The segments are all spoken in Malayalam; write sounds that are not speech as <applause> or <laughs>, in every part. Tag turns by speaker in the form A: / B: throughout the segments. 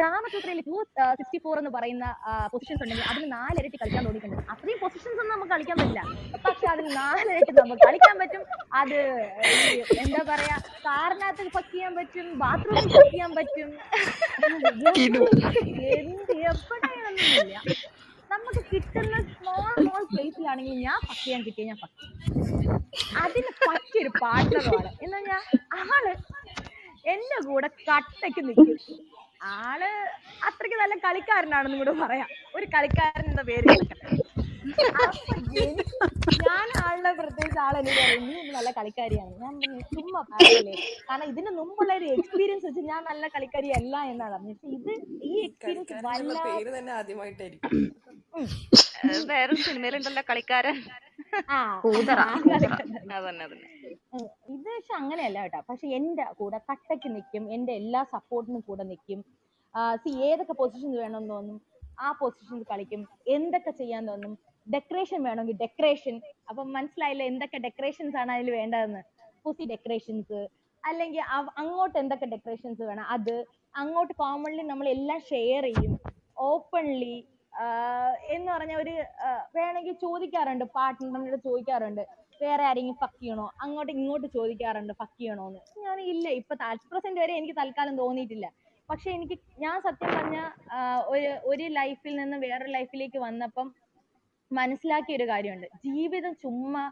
A: കാമസൂത്രയിൽ ടു സിക്സ്റ്റി ഫോർ എന്ന് പറയുന്ന പൊസിഷൻസ് ഉണ്ടെങ്കിൽ അതിന് നാലിരട്ടി കളിക്കാൻ തോന്നിയിട്ടുണ്ട്. അത്രയും പൊസിഷൻസ് ഒന്നും നമുക്ക് കളിക്കാൻ പറ്റില്ല. പക്ഷെ അതിന് നാലിരട്ടി നമുക്ക് കളിക്കാൻ പറ്റും. അത് എന്താ പറയാ കാറിനകത്ത് ഫക്ക് ചെയ്യാൻ പറ്റും ബാത്റൂമിൽ ഫക്ക് ചെയ്യാൻ പറ്റും. എന്ത് എപ്പോഴൊന്നുമില്ല നമുക്ക് കിട്ടുന്ന സ്മോൾ സ്മോൾ പ്ലേസിലാണെങ്കിൽ ഞാൻ ഫക്ക് ചെയ്യാൻ കിട്ടിയ ഞാൻ ഫക്ക് അതിന് പറ്റിയൊരു പാർട്ട്ണറുമാണ് എന്ന് പറഞ്ഞാൽ ആൾ എന്റെ കൂടെ കട്ടയ്ക്ക് നിൽക്കും. ആൾ അത്രയ്ക്ക് നല്ല കളിക്കാരനാണെന്നും കൂടെ പറയാം. ഒരു കളിക്കാരൻ എന്ന പേര്. ഞാൻ ആളുടെ പ്രത്യേകിച്ച് ആൾ എനിക്ക് പറയും നീ നല്ല കളിക്കാരിയാണ്. ഞാൻ ചുമ്മാ പറയല്ലേ. കാരണം ഇതിന് മുമ്പുള്ള ഒരു എക്സ്പീരിയൻസ് വെച്ച് ഞാൻ നല്ല കളിക്കാരി അല്ല എന്നാണ് പറഞ്ഞത്. ഇത് ഈ എക്സ്പീരിയൻസ്
B: വേറെ
A: വല്ല
C: സിനിമയിലുണ്ടല്ലോ കളിക്കാരൻ.
A: ആ.
C: അതന്നെ അതന്നെ.
A: ഇത് പക്ഷെ അങ്ങനെയല്ല കേട്ടോ. പക്ഷെ എന്റെ കൂടെ കട്ടയ്ക്ക് നിൽക്കും എന്റെ എല്ലാ സപ്പോർട്ടിനും കൂടെ നിൽക്കും സി ഏതൊക്കെ പൊസിഷനിൽ വേണമെന്ന് തോന്നും ആ പൊസിഷനിൽ കളിക്കും. എന്തൊക്കെ ചെയ്യാൻ തോന്നും ഡെക്കറേഷൻ വേണമെങ്കിൽ ഡെക്കറേഷൻ അപ്പൊ മനസ്സിലായില്ല എന്തൊക്കെ ഡെക്കറേഷൻസ് ആണ് അതിൽ വേണ്ടതെന്ന്? പുസി ഡെക്കറേഷൻസ് അല്ലെങ്കിൽ അങ്ങോട്ട് എന്തൊക്കെ ഡെക്കറേഷൻസ് വേണം? അത്. അങ്ങോട്ട് കോമൺലി നമ്മൾ എല്ലാം ഷെയർ ചെയ്യും ഓപ്പൺലി എന്ന് പറഞ്ഞ ഒരു വേണമെങ്കിൽ ചോദിക്കാറുണ്ട് പാർട്ട്ണറിനോട് ചോദിക്കാറുണ്ട്. വേറെ ആരെങ്കിലും ഫക്ക് ചെയ്യണോ? അങ്ങോട്ട് ഇങ്ങോട്ട് ചോദിക്കാറുണ്ട് ഫക്ക് ചെയ്യണോന്ന്. ഞാൻ ഇല്ല. ഇപ്പൊ പ്രസന്റ് വരെ എനിക്ക് തൽക്കാലം തോന്നിയിട്ടില്ല. പക്ഷെ എനിക്ക് ഞാൻ സത്യം പറഞ്ഞ ഒരു ഒരു ലൈഫിൽ നിന്ന് വേറൊരു ലൈഫിലേക്ക് വന്നപ്പം മനസ്സിലാക്കിയ ഒരു കാര്യമുണ്ട്. ജീവിതം ചുമ്മാ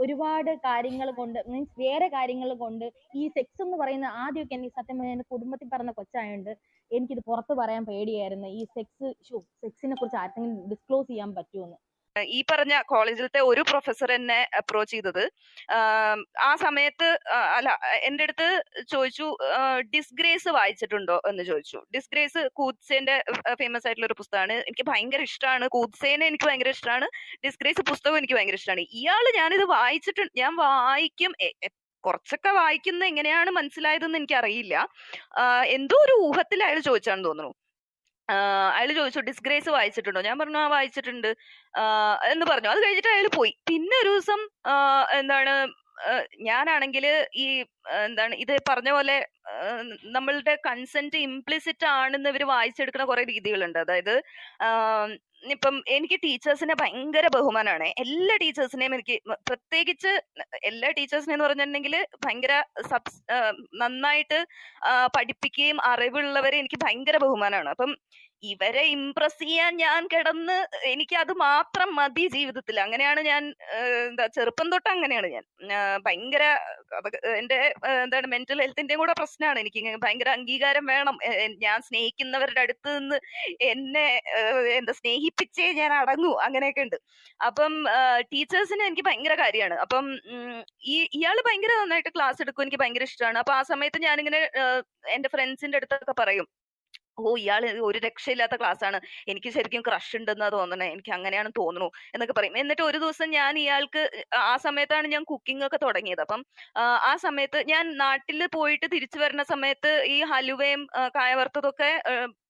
A: ഒരുപാട് കാര്യങ്ങൾ കൊണ്ട് മീൻസ് വേറെ കാര്യങ്ങൾ കൊണ്ട് ഈ സെക്സ് എന്ന് പറയുന്ന ആദ്യമൊക്കെ എനിക്ക് സത്യം പറഞ്ഞാൽ എന്റെ കുടുംബത്തിൽ പറഞ്ഞ കൊച്ചായോണ്ട് എനിക്കിത് പുറത്ത് പറയാൻ പേടിയായിരുന്നു. ഈ സെക്സ് സെക്സിനെ കുറിച്ച് ആർക്കെങ്കിലും ഡിസ്ക്ലോസ് ചെയ്യാൻ പറ്റുമെന്ന്
C: ഈ പറഞ്ഞ കോളേജിലത്തെ ഒരു പ്രൊഫസർ എന്നെ അപ്രോച്ച് ചെയ്തത്. ആം, സമയത്ത് അല്ല എന്റെ അടുത്ത് ചോദിച്ചു ഡിസ്ഗ്രേസ് വായിച്ചിട്ടുണ്ടോ എന്ന് ചോദിച്ചു. ഡിസ്ഗ്രേസ് കൂത്സേന്റെ ഫേമസ് ആയിട്ടുള്ള ഒരു പുസ്തകമാണ്. എനിക്ക് ഭയങ്കര ഇഷ്ടമാണ് കൂത്സേനെ എനിക്ക് ഭയങ്കര ഇഷ്ടമാണ് ഡിസ്ഗ്രേസ് പുസ്തകം എനിക്ക് ഭയങ്കര ഇഷ്ടമാണ് ഇയാൾ ഞാനിത് വായിച്ചിട്ടുണ്ട് ഞാൻ വായിക്കും കുറച്ചൊക്കെ വായിക്കുന്ന എങ്ങനെയാണ് മനസ്സിലായതെന്ന് എനിക്കറിയില്ല. എന്തോ ഒരു ഊഹത്തിൽ അയാൾ ചോദിച്ചാണെന്ന് തോന്നുന്നു. അയാൾ ചോദിച്ചു ഡിസ്ഗ്രേസ് വായിച്ചിട്ടുണ്ടോ? ഞാൻ പറഞ്ഞു ആ വായിച്ചിട്ടുണ്ട്. എന്ന് പറഞ്ഞു. അത് കഴിഞ്ഞിട്ട് അയാൾ പോയി. പിന്നെ ഒരു ദിവസം എന്താണ് ഞാനാണെങ്കിൽ ഈ എന്താണ് ഇത് പറഞ്ഞ പോലെ നമ്മളുടെ കൺസെന്റ് ഇംപ്ലിസിറ്റ് ആണെന്ന് ഇവർ വായിച്ചെടുക്കുന്ന കുറെ രീതികളുണ്ട്. അതായത് ഇപ്പം എനിക്ക് ടീച്ചേഴ്സിനെ ഭയങ്കര ബഹുമാനമാണ് എല്ലാ ടീച്ചേഴ്സിനെയും എനിക്ക് പ്രത്യേകിച്ച് എല്ലാ ടീച്ചേഴ്സിനെന്ന് പറഞ്ഞിട്ടുണ്ടെങ്കിൽ ഭയങ്കര സബ്സ് നന്നായിട്ട് പഠിപ്പിക്കുകയും അറിവുള്ളവരെ എനിക്ക് ഭയങ്കര ബഹുമാനമാണ് അപ്പം ഇവരെ ഇംപ്രസ് ചെയ്യാൻ ഞാൻ കിടന്ന് എനിക്ക് അത് മാത്രം മതി ജീവിതത്തിൽ. അങ്ങനെയാണ് ഞാൻ എന്താ ചെറുപ്പം തൊട്ട് അങ്ങനെയാണ് ഞാൻ. ഭയങ്കര എന്റെ എന്താണ് മെന്റൽ ഹെൽത്തിന്റെയും കൂടെ പ്രശ്നമാണ് എനിക്ക് ഭയങ്കര അംഗീകാരം വേണം. ഞാൻ സ്നേഹിക്കുന്നവരുടെ അടുത്ത് നിന്ന് എന്നെ എന്താ സ്നേഹിപ്പിച്ചേ ഞാൻ അടങ്ങൂ. അങ്ങനെയൊക്കെ ഉണ്ട്. അപ്പം ടീച്ചേഴ്സിന് എനിക്ക് ഭയങ്കര കാര്യമാണ്. അപ്പം ഈ ഇയാൾ ഭയങ്കര നന്നായിട്ട് ക്ലാസ് എടുക്കും. എനിക്ക് ഭയങ്കര ഇഷ്ടമാണ്. അപ്പൊ ആ സമയത്ത് ഞാനിങ്ങനെ എന്റെ ഫ്രണ്ട്സിന്റെ അടുത്തൊക്കെ പറയും. ഓ ഇയാൾ ഒരു രക്ഷയില്ലാത്ത ക്ലാസ് ആണ് എനിക്ക് ശരിക്കും ക്രഷ് ഉണ്ടെന്നാ തോന്നണേ. എനിക്ക് അങ്ങനെയാണ് തോന്നുന്നു എന്നൊക്കെ പറയും. എന്നിട്ട് ഒരു ദിവസം ഞാൻ ഇയാൾക്ക് ആ സമയത്താണ് ഞാൻ കുക്കിംഗ് ഒക്കെ തുടങ്ങിയത്. അപ്പം ആ, സമയത്ത് ഞാൻ നാട്ടിൽ പോയിട്ട് തിരിച്ചു വരുന്ന സമയത്ത് ഈ ഹലുവയും കായവർത്തതൊക്കെ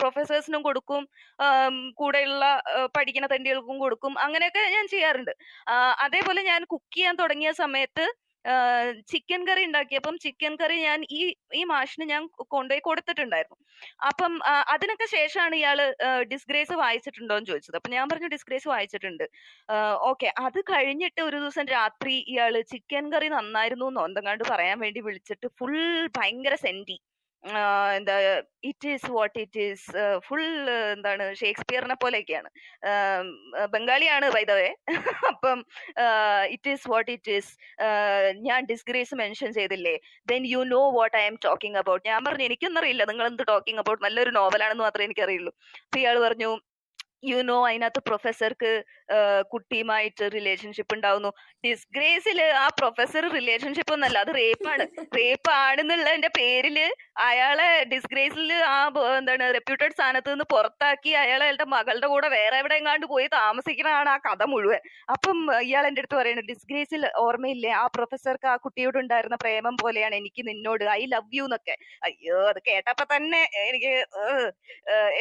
C: പ്രൊഫസേഴ്സിനും കൊടുക്കും കൂടെയുള്ള പഠിക്കുന്ന തണ്ടികൾക്കും കൊടുക്കും. അങ്ങനെയൊക്കെ ഞാൻ ചെയ്യാറുണ്ട്. അതേപോലെ ഞാൻ കുക്ക് ചെയ്യാൻ തുടങ്ങിയ സമയത്ത് ചിക്കൻ കറി ഉണ്ടാക്കിയപ്പം ചിക്കൻ കറി ഞാൻ ഈ ഈ മാഷിന് ഞാൻ കൊണ്ടുപോയി കൊടുത്തിട്ടുണ്ടായിരുന്നു. അപ്പം അതിനൊക്കെ ശേഷമാണ് ഇയാൾ ഡിസ്ഗ്രേസ് വായിച്ചിട്ടുണ്ടോ എന്ന് ചോദിച്ചത്. അപ്പൊ ഞാൻ പറഞ്ഞു ഡിസ്ഗ്രേസ് വായിച്ചിട്ടുണ്ട്. ഓക്കെ. അത് കഴിഞ്ഞിട്ട് ഒരു ദിവസം രാത്രി ഇയാൾ ചിക്കൻ കറി നന്നായിരുന്നു എന്ന് എന്തെങ്ങാണ്ട് പറയാൻ വേണ്ടി വിളിച്ചിട്ട് ഫുൾ ഭയങ്കര സെന്റി എന്താ it is what it is full എന്താണ് ഷേക്സ്പിയറിനെ പോലെയൊക്കെയാണ്. ബംഗാളിയാണ് വൈദവേ <laughs> അപ്പം it is what it is ഞാൻ ഡിസ്ഗ്രേസ് മെൻഷൻ ചെയ്തില്ലേ? Then you know what I am talking about ഞാൻ പറഞ്ഞു എനിക്കൊന്നും അറിയില്ല നിങ്ങൾ എന്ത് ടോക്കിംഗ് അബൌട്ട് നല്ലൊരു നോവലാണെന്ന് മാത്രമേ എനിക്കറിയുള്ളൂ. അപ്പൊ ഇയാൾ പറഞ്ഞു യു നോ അതിനകത്ത് പ്രൊഫസർക്ക് കുട്ടിയുമായിട്ട് റിലേഷൻഷിപ്പ് ഉണ്ടാവുന്നു. ഡിസ്ഗ്രേസിൽ ആ പ്രൊഫസർ റിലേഷൻഷിപ്പ് ഒന്നല്ല അത് റേപ്പാണ് റേപ്പ് ആണെന്നുള്ളതിന്റെ പേരിൽ അയാളെ ഡിസ്ഗ്രേസിൽ ആ എന്താണ് റെപ്യൂട്ടഡ് സ്ഥാനത്ത് നിന്ന് പുറത്താക്കി അയാൾ അയാളുടെ മകളുടെ കൂടെ വേറെ എവിടെ എങ്ങാണ്ട് പോയി താമസിക്കണതാണ് ആ കഥ മുഴുവൻ. അപ്പം ഇയാൾ എന്റെ അടുത്ത് പറയുന്നത് ഡിസ്ഗ്രേസിൽ ഓർമ്മയില്ലേ ആ പ്രൊഫസർക്ക് ആ കുട്ടിയോട് ഉണ്ടായിരുന്ന പ്രേമം പോലെയാണ് എനിക്ക് നിന്നോട്. ഐ ലവ് യു എന്നൊക്കെ. അയ്യോ അത് കേട്ടപ്പോ തന്നെ എനിക്ക്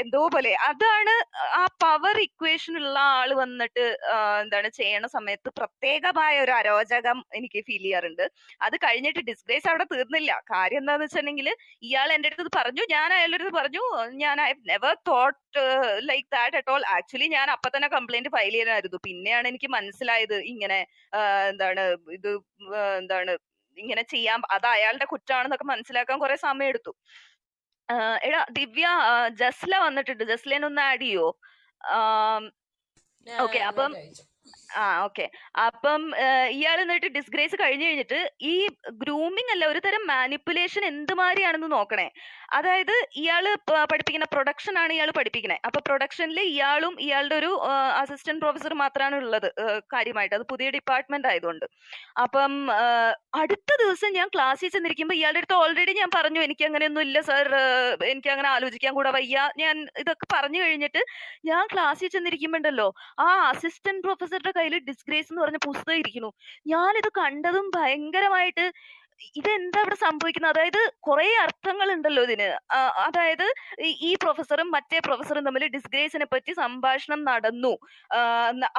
C: എന്തോ പോലെ. അതാണ് ആ പവർ ഇക്വേഷൻ ഉള്ള ആൾ വന്നിട്ട് ആ, എന്താണ് ചെയ്യണ സമയത്ത് പ്രത്യേകമായ ഒരു അരോചകം എനിക്ക് ഫീൽ ചെയ്യാറുണ്ട്. അത് കഴിഞ്ഞിട്ട് ഡിസ്ഗ്രേസ് അവിടെ തീർന്നില്ല. കാര്യം എന്താന്ന് വെച്ചിട്ടുണ്ടെങ്കിൽ ഇയാൾ എന്റെ അടുത്ത് പറഞ്ഞു ഞാൻ അയാളുടെ പറഞ്ഞു ഞാൻ I never thought like that at all actually ഞാൻ അപ്പൊ തന്നെ കംപ്ലൈന്റ് ഫയൽ ചെയ്യാനായിരുന്നു പിന്നെയാണ് എനിക്ക് മനസ്സിലായത് ഇങ്ങനെ എന്താണ് ഇത് എന്താണ് ഇങ്ങനെ ചെയ്യാൻ അത് അയാളുടെ കുറ്റമാണെന്നൊക്കെ മനസ്സിലാക്കാൻ കുറെ സമയം എടുത്തു എടാ ദിവ്യ ജസ്ല വന്നിട്ടുണ്ട്. ജസ്ലേനൊന്ന് ആഡ് ചെയ്യോ? ഓക്കെ അപ്പം ആ ഓക്കെ. അപ്പം ഇയാൾ എന്നിട്ട് ഡിസ്ഗ്രേസ് കഴിഞ്ഞു കഴിഞ്ഞിട്ട് ഈ ഗ്രൂമിംഗ് അല്ല ഒരു തരം മാനിപ്പുലേഷൻ എന്തുമാതിരിയാണെന്ന് നോക്കണേ. അതായത് ഇയാൾ പഠിപ്പിക്കുന്ന പ്രൊഡക്ഷൻ ആണ് ഇയാൾ പഠിപ്പിക്കുന്നത് അപ്പൊ പ്രൊഡക്ഷനിൽ ഇയാളും ഇയാളുടെ ഒരു അസിസ്റ്റന്റ് പ്രൊഫസർ മാത്രമാണ് ഉള്ളത് കാര്യമായിട്ട്. അത് പുതിയ ഡിപ്പാർട്ട്മെന്റ് ആയതുകൊണ്ട്. അപ്പം അടുത്ത ദിവസം ഞാൻ ക്ലാസ്സിൽ ചെന്നിരിക്കുമ്പോൾ ഇയാളുടെ അടുത്ത് ഓൾറെഡി ഞാൻ പറഞ്ഞു എനിക്ക് അങ്ങനെയൊന്നും ഇല്ല സാർ എനിക്ക് അങ്ങനെ ആലോചിക്കാൻ കൂടെ വയ്യ. ഞാൻ ഇതൊക്കെ പറഞ്ഞു കഴിഞ്ഞിട്ട് ഞാൻ ക്ലാസ്സിൽ ചെന്നിരിക്കുമ്പോണ്ടല്ലോ ആ അസിസ്റ്റന്റ് പ്രൊഫസറുടെ കയ്യിൽ ഡിസ്ഗ്രേസ് എന്ന് പറഞ്ഞ പുസ്തകം ഇരിക്കുന്നു. ഞാനിത് കണ്ടതും ഭയങ്കരമായിട്ട് ഇതെന്താ ഇവിടെ സംഭവിക്കുന്നത്? അതായത് കുറെ അർത്ഥങ്ങൾ ഉണ്ടല്ലോ ഇതിന് അതായത് ഈ- പ്രൊഫസറും മറ്റേ പ്രൊഫസറും തമ്മിൽ ഡിസ്ഗ്രേസിനെ പറ്റി സംഭാഷണം നടന്നു.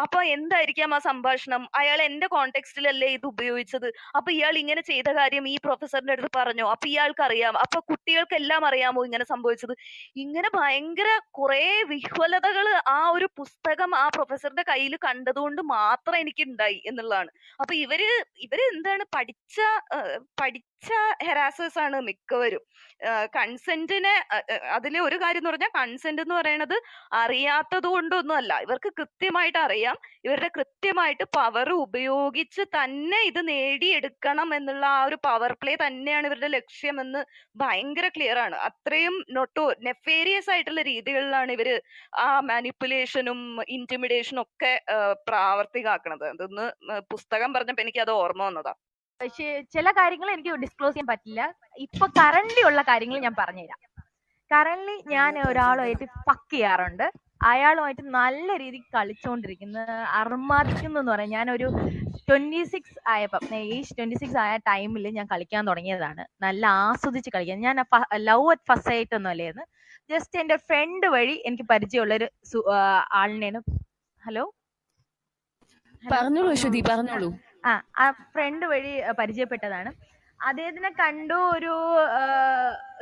C: അപ്പൊ എന്തായിരിക്കാം ആ സംഭാഷണം? അയാൾ എന്റെ കോണ്ടെക്സ്റ്റിലല്ലേ ഇത് ഉപയോഗിച്ചത്? അപ്പൊ ഇയാൾ ഇങ്ങനെ ചെയ്ത കാര്യം ഈ പ്രൊഫസറിന്റെ അടുത്ത് പറഞ്ഞു? അപ്പൊ ഇയാൾക്ക് അറിയാം അപ്പൊ കുട്ടികൾക്ക് എല്ലാം അറിയാമോ ഇങ്ങനെ സംഭവിച്ചത്? ഇങ്ങനെ ഭയങ്കര കുറെ വിഹ്വലതകൾ ആ ഒരു പുസ്തകം ആ പ്രൊഫസറിന്റെ കയ്യിൽ കണ്ടതുകൊണ്ട് മാത്രം എനിക്ക് ഉണ്ടായി എന്നുള്ളതാണ്. അപ്പൊ ഇവർ ഇവർ എന്താണ് പഠിച്ച പഠിച്ച ഹെറാസേഴ്സ് ആണ് മിക്കവരും. കൺസെന്റിനെ അതിലെ ഒരു കാര്യം എന്ന് പറഞ്ഞാൽ കൺസെന്റ് എന്ന് പറയുന്നത് അറിയാത്തത് കൊണ്ടൊന്നും അല്ല ഇവർക്ക് കൃത്യമായിട്ട് അറിയാം. ഇവരുടെ കൃത്യമായിട്ട് പവർ ഉപയോഗിച്ച് തന്നെ ഇത് നേടിയെടുക്കണം എന്നുള്ള ആ ഒരു പവർ പ്ലേ തന്നെയാണ് ഇവരുടെ ലക്ഷ്യമെന്ന് ഭയങ്കര ക്ലിയർ ആണ്. അത്രയും നൊട്ടോ നെഫേരിയസ് ആയിട്ടുള്ള രീതികളിലാണ് ഇവർ ആ മാനിപ്പുലേഷനും ഇന്റിമിഡേഷനും ഒക്കെ പ്രാവർത്തികമാക്കുന്നത് അതൊന്ന് പുസ്തകം പറഞ്ഞപ്പോ എനിക്ക് അത് ഓർമ്മ വന്നതാ.
A: ചില കാര്യങ്ങൾ എനിക്ക് ഡിസ്ക്ലോസ് ചെയ്യാൻ പറ്റില്ല. ഇപ്പൊ കറന്റ് ഉള്ള കാര്യങ്ങൾ ഞാൻ പറഞ്ഞുതരാം. കറന്റ് ഞാൻ ഒരാളുമായിട്ട് ഫക്ക് ചെയ്യാറുണ്ട്. അയാളുമായിട്ട് നല്ല രീതിക്ക് കളിച്ചുകൊണ്ടിരിക്കുന്ന അർമാദിക്കുന്നു എന്ന് പറയാം. ഞാനൊരു ട്വന്റി സിക്സ് ആയപ്പം ഏജ് ട്വന്റി സിക്സ് ആയ ടൈമിൽ ഞാൻ കളിക്കാൻ തുടങ്ങിയതാണ്. നല്ല ആസ്വദിച്ച് കളിക്കാൻ. ഞാൻ ലവ് അറ്റ് ഫസ്റ്റ് ആയിട്ട് ഒന്നും അല്ലായിരുന്നു. ജസ്റ്റ് എന്റെ ഫ്രണ്ട് വഴി എനിക്ക് പരിചയമുള്ള ഒരു ആളിനെയാണ് ഹലോ
B: പറഞ്ഞോളൂ ശ്രുതി പറഞ്ഞോളൂ.
A: ആ ആ ഫ്രണ്ട് വഴി പരിചയപ്പെട്ടതാണ്. അദ്ദേഹത്തിനെ കണ്ടു ഒരു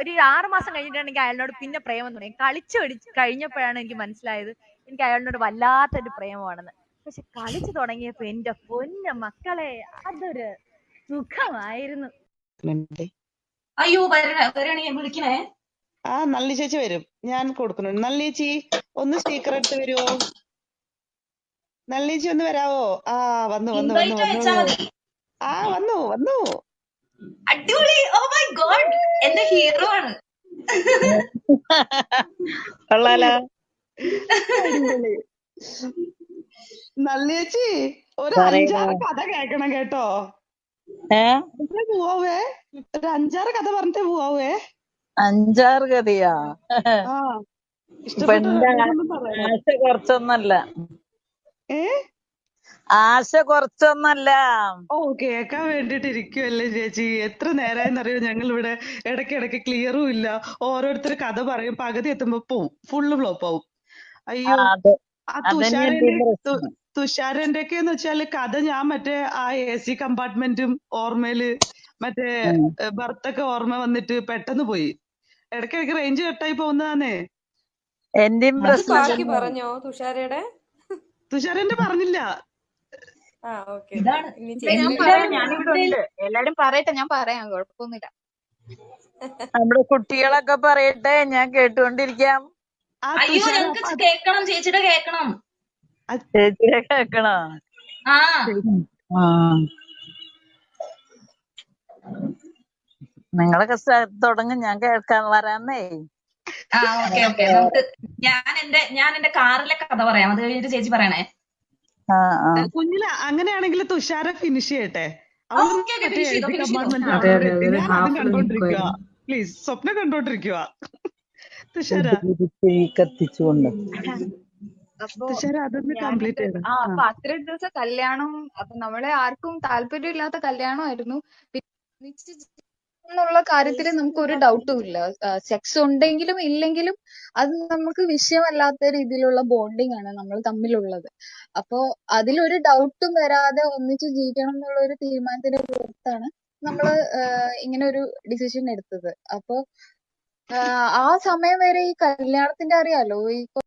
A: ഒരു ആറ് മാസം കഴിഞ്ഞിട്ടാണ് എനിക്ക് അയാളിനോട് പിന്നെ പ്രേമം തുടങ്ങി കളിച്ചു കളി- കഴിഞ്ഞപ്പോഴാണ് എനിക്ക് മനസ്സിലായത് എനിക്ക് അയാളിനോട് വല്ലാത്തൊരു പ്രേമമാണെന്ന്. പക്ഷെ കളിച്ചു തുടങ്ങിയപ്പോ എന്റെ പൊന്ന മക്കളെ അതൊരു സുഖമായിരുന്നു.
D: അയ്യോ വരണ വരണേ വിളിക്കണേ.
E: ആ നല്ലി ചേച്ചി വരും. ഞാൻ കൊടുക്കുന്നുണ്ട് നല്ലി ചേച്ചി ഒന്ന് സ്പീക്കർ എടുത്ത് വരുമോ നള്ളി ചേച്ചി ഒന്ന് വരാവോ? ആ വന്നു വന്നു വന്നു ആ വന്നു വന്നു.
D: അടിപൊളി. ഓ മൈ ഗോഡ് എന്റെ ഹീറോ ആണ്.
E: കൊള്ളാലോ. നല്ലേച്ചി ഒരു അഞ്ചാറ് കഥ കേക്കണം കേട്ടോ. പോവേ പോവാവേ? ഒരു അഞ്ചാറ് കഥ പറഞ്ഞിട്ട് പോവാവേ?
F: അഞ്ചാറ് കഥയാ?
E: ഇഷ്ടപ്പെട്ട
F: കുറച്ചൊന്നല്ല. ആശ കുറച്ചൊന്നല്ല.
E: ഓ കേക്കാൻ വേണ്ടിട്ട് ഇരിക്കുവല്ലേ ചേച്ചി. എത്ര നേരമായെന്നറിയോ ഞങ്ങൾ ഇവിടെ ഇടയ്ക്കിടയ്ക്ക് ക്ലിയറും ഇല്ല. ഓരോരുത്തർ കഥ പറയും. പകുതി എത്തുമ്പോ പോവും. ഫുള്ള് ഫ്ലോപ്പ് ആവും. അയ്യോ. ആ തുഷാരന്റെ തുഷാരന്റെ ഒക്കെ എന്ന് വെച്ചാൽ കഥ ഞാൻ മറ്റേ ആ എ സി കമ്പാർട്ട്മെന്റും ഓർമ്മയിൽ മറ്റേ. ബർത്തൊക്കെ ഓർമ്മ വന്നിട്ട് പെട്ടെന്ന് പോയി. ഇടയ്ക്കിടയ്ക്ക് റേഞ്ച് കട്ടായി പോകുന്നതാണേ
F: എന്റെയും
G: പറഞ്ഞോ തുഷാരയുടെ?
E: പറഞ്ഞില്ല.
H: ഞാനിവിടെ
D: കൂടുതൽ
H: ഉണ്ട്. എല്ലാരും പറയട്ടെ ഞാൻ പറയാം കുഴപ്പമൊന്നുമില്ല. <laughs>
F: നമ്മുടെ കുട്ടികളൊക്കെ പറയട്ടെ ഞാൻ കേട്ടുകൊണ്ടിരിക്കാം.
D: അയ്യോ ഞങ്ങക്ക് കേക്കണം ചേച്ചിയുടെ കേക്കണം
F: ചേച്ചിയെ കേക്കണോ
D: ആ.
F: നിങ്ങളൊക്കെ തുടങ്ങും ഞാൻ കേൾക്കാൻ വരാന്നേ
D: ആ ഓക്കെ ഓക്കെ നമുക്ക് ഞാൻ എന്റെ ഞാൻ എന്റെ കാറിലെ കഥ പറയാം. അത് കഴിഞ്ഞിട്ട് ചേച്ചി പറയണേ.
E: കുഞ്ഞില അങ്ങനെയാണെങ്കിൽ തുഷാര ഫിനിഷ് ചെയ്യട്ടെ? പ്ലീസ് സ്വപ്നം കണ്ടോണ്ടിരിക്കുക തുഷാര
F: കത്തിച്ചുകൊണ്ട്.
H: അപ്പൊ
E: തുഷാര അതൊന്ന് കംപ്ലീറ്റ് ചെയ്ത
H: ആ അപ്പൊ അത്രയും ദിവസം കല്യാണം അപ്പൊ നമ്മളെ ആർക്കും താല്പര്യമില്ലാത്ത കല്യാണമായിരുന്നു. എന്നുള്ള കാര്യത്തിൽ നമുക്ക് ഒരു ഡൗട്ടും ഇല്ല. സെക്സ് ഉണ്ടെങ്കിലും ഇല്ലെങ്കിലും അത് നമുക്ക് വിഷയമല്ലാത്ത രീതിയിലുള്ള ബോണ്ടിങ് ആണ് നമ്മൾ തമ്മിലുള്ളത്. അപ്പോ അതിലൊരു ഡൗട്ടും വരാതെ ഒന്നിച്ച് ജീവിക്കണം എന്നുള്ള ഒരു തീരുമാനത്തിന്റെ പുറത്താണ് നമ്മൾ ആഹ് ഇങ്ങനെ ഒരു ഡിസിഷൻ എടുത്തത്. അപ്പൊ ആ സമയം വരെ ഈ കല്യാണത്തിന്റെ അറിയാലോ? ഈ